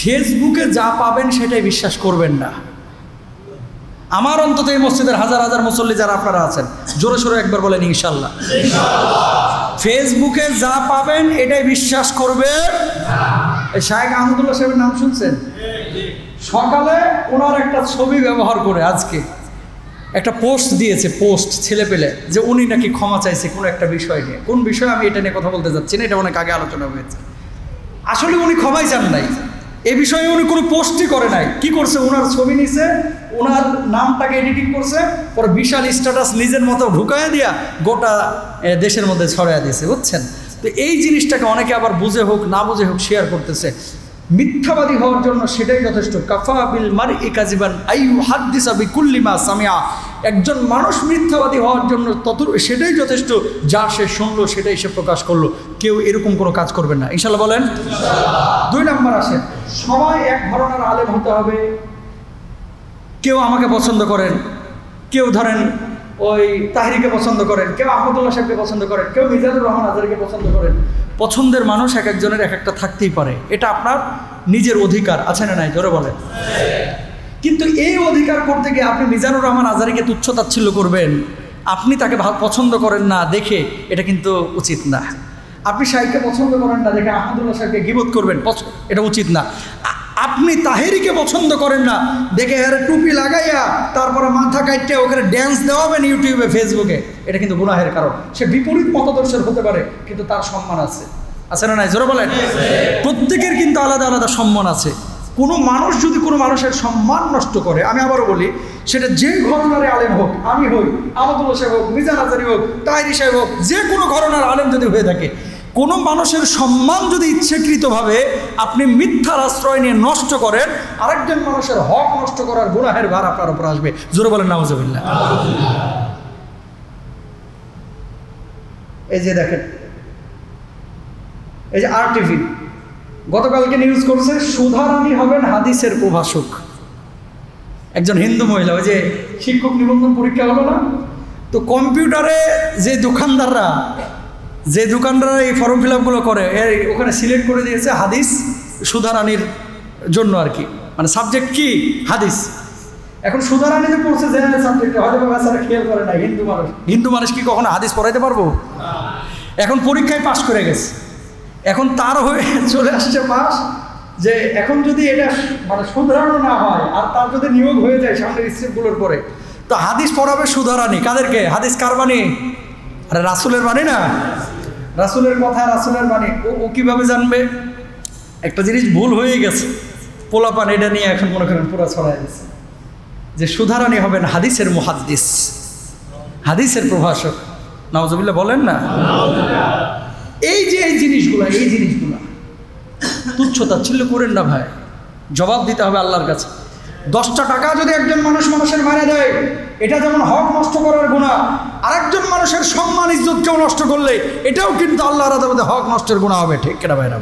ফেসবুকে যা পাবেন সেটাই বিশ্বাস করবেন না। আমার অন্তত এই মসজিদের হাজার হাজার মুসল্লি যারা আপনারা আছেন, জোরে সোরে একবার বলেন ইনশাল্লাহ ফেসবুকে যা পাবেন এটাই বিশ্বাস করবেন। শাহেক আহমদুল্লাহ সাহেবের নাম শুনছেন? সকালে ওনার একটা ছবি ব্যবহার করে আজকে। একটা পোস্ট দিয়েছে, পোস্ট, ছেলে পেলে, যে উনি নাকি ক্ষমা চাইছে কোনো একটা বিষয় নিয়ে। কোন বিষয়ে আমি এটা নিয়ে কথা বলতে যাচ্ছি না, এটা অনেক আগে আলোচনা হয়েছে। আসলে উনি ক্ষমাই চান নাই। এ বিষয়ে উনি কোনো পোস্টই করে নাই। কি করছে? ওনার ছবি নিছে ওনার নামটাকে এডিটিং করছে, পরে বিশাল স্ট্যাটাস নিজের মতো ঢুকায় দিয়া গোটা দেশের মধ্যে ছড়াইয়া দিয়েছে, বুঝছেন? তো এই জিনিসটাকে অনেকে আবার বুঝে হোক, না বুঝে হোক শেয়ার করতেছে। মিথ্যাবাদী হওয়ার জন্য সেটাই যথেষ্ট। কাফা বিল মার ইকাজিবান আইউ হাদ্দিসা বিকুল্লিমা সামিয়া। একজন মানুষ মিথ্যাবাদী হওয়ার জন্য তত সেটাই যথেষ্ট। যা সে শুনলো, সেটাই সে প্রকাশ করল। কেউ এরকম কোনো কাজ করবে না। ইনশাল্লাহ বলেন? নম্বর আসেন সবাই এক ধরনের আলেম হতে হবে। কেউ আমাকে পছন্দ করেন, কেউ ধরেন ওই তাহিরিকে পছন্দ করেন, কেউ আহমদুল্লাহ সাহেবকে পছন্দ করেন, কেউ মিজানুর রহমান আজারিকে পছন্দ করেন। পছন্দের মানুষ এক একজনের এক একটা থাকতেই পারে। এটা আপনার নিজের অধিকার, আছে না নাই? জোরে বলেন। কিন্তু এই অধিকার করতে গিয়ে আপনি মিজানুর রহমান আজারিকে তুচ্ছ তাচ্ছিল্য করবেন, আপনি তাকে পছন্দ করেন না দেখে, এটা কিন্তু উচিত না। আপনি শাহিকে পছন্দ করেন না দেখে আহমদুল্লাহ সাহেবকে গিবোধ করবেন এটা উচিত না। আপনি তাহেরিকে পছন্দ করেন না, দেখে এর টুপি লাগাইয়া তারপরে মাথা কাটতে ওখানে ড্যান্স দেওয়াবেন ইউটিউবে ফেসবুকে এটা কিন্তু গুনাহের কারণ। সে বিপরীত মতাদর্শের হতে পারে, কিন্তু তার সম্মান আছে। আছে না নাই? জোরে বলেন। প্রত্যেকের কিন্তু আলাদা আলাদা সম্মান আছে। কোনো মানুষ যদি কোনো মানুষের সম্মান নষ্ট করে, আমি আবারও বলি, সেটা যে ঘটনার আলেম হোক, আমি হই আমাদুল্লাহ সাহেব হোক, মিজান আজারি হোক, তাইরি সাহেব হোক, যে কোনো ঘটনার আলেম যদি হয়ে থাকে কোনো মানুষের সম্মান যদি ইচ্ছাকৃতভাবে আপনি মিথ্যার আশ্রয় নিয়ে নষ্ট করেন, আরেকজন মানুষের হক নষ্ট করার গুনাহের ভার আপনার উপর আসবে। জোরে বলেন নাউজবিল্লা এই যে দেখেন, এই যে আর টিভি গতকালকে নিউজ করছে, সুধারানী হবেন হাদিসের প্রভাষক। একজন হিন্দু মহিলা, ওই যে শিক্ষক নিবন্ধন পরীক্ষা হলো না? তো কম্পিউটারে যে দোকানদাররা যে দোকানদাররা এই ফর্ম ফিল আপগুলো করে এর ওখানে সিলেক্ট করে দিয়েছে হাদিস সুধারানীর জন্য আর কি। মানে সাবজেক্ট কি? হাদিস। এখন সুধারানীতে পড়ছে যে সাবজেক্ট হয়তো বা বেচারা খেয়াল করে না হিন্দু মানুষ। হিন্দু মানুষ কি কখনো হাদিস পড়াইতে পারব? এখন পরীক্ষায় পাশ করে গেছে। এখন তার হয়ে চলে আসছে পাস যে, এখন যদি এটা মানে শুধরানো না হয়, আর তার যদি নিয়োগ হয়ে যায় সামনের স্টেপগুলোর পরে, তো হাদিস পড়াবে সুধারানি। কাদেরকে? হাদিস কার বাণী? আরে রাসুলের বাণী না? রাসুলের কথা, রাসুলের বাণী। ও ও কীভাবে জানবে? একটা জিনিস ভুল হয়ে গেছে। পোলাপান এটা নিয়ে এখন মনে করেন পুরো ছড়াই গেছে যে সুধারানি হবেন হাদিসের মুহাদ্দিস, হাদিসের প্রভাষক। নওয়াজবিল্লা বলেন না? এই যে এই জিনিসগুলো এই জিনিসগুলো তুচ্ছ তাচ্ছিল্য করেন না ভাই। জবাব দিতে হবে আল্লাহর কাছে। দশটা টাকা যদি একজন মানুষ মানুষের মারা দেয়, এটা যেমন হক নষ্ট করার গুণা আরেকজন মানুষের সম্মান ইজ্জত কেউ নষ্ট করলে এটাও কিন্তু আল্লাহর আদালতে হক নষ্টের গুণা হবে, ঠিক কেনা ভাই না